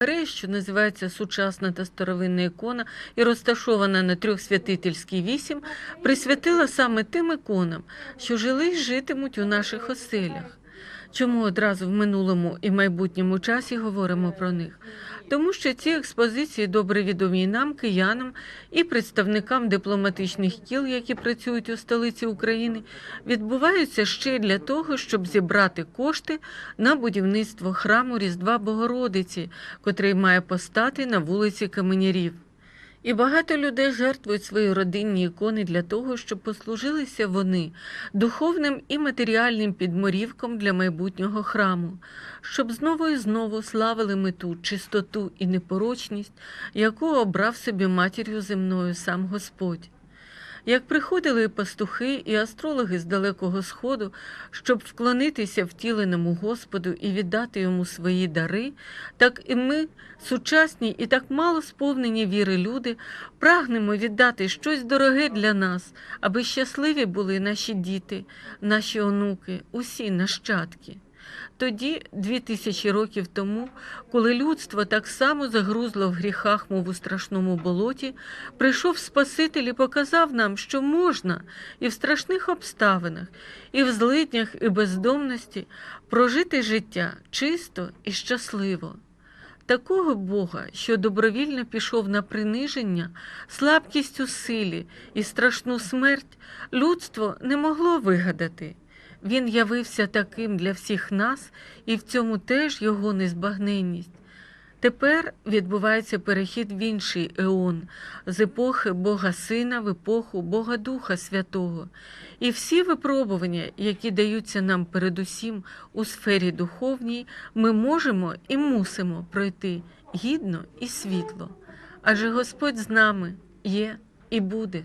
галерея, що називається Сучасна та старовинна ікона і розташована на Трьохсвятительській 8, присвятила саме тим іконам, що жили й житимуть у наших оселях. Чому одразу в минулому і майбутньому часі говоримо про них? Тому що ці експозиції добре відомі нам, киянам і представникам дипломатичних кіл, які працюють у столиці України, відбуваються ще для того, щоб зібрати кошти на будівництво храму Різдва Богородиці, котрий має постати на вулиці Каменярів. І багато людей жертвують свої родинні ікони для того, щоб послужилися вони духовним і матеріальним підморівком для майбутнього храму, щоб знову і знову славили ми ту чистоту і непорочність, яку обрав собі матір'ю земною сам Господь. Як приходили пастухи і астрологи з далекого сходу, щоб вклонитися втіленому Господу і віддати йому свої дари, так і ми, сучасні і так мало сповнені віри люди, прагнемо віддати щось дороге для нас, аби щасливі були наші діти, наші онуки, усі нащадки. Тоді, дві тисячі років тому, коли людство так само загрузло в гріхах, мов у страшному болоті, прийшов Спаситель і показав нам, що можна і в страшних обставинах, і в злиднях, і бездомності прожити життя чисто і щасливо. Такого Бога, що добровільно пішов на приниження, слабкість у силі і страшну смерть, людство не могло вигадати. Він явився таким для всіх нас, і в цьому теж його незбагненність. Тепер відбувається перехід в інший еон з епохи Бога Сина в епоху Бога Духа Святого. І всі випробування, які даються нам передусім у сфері духовній, ми можемо і мусимо пройти гідно і світло. Адже Господь з нами є і буде.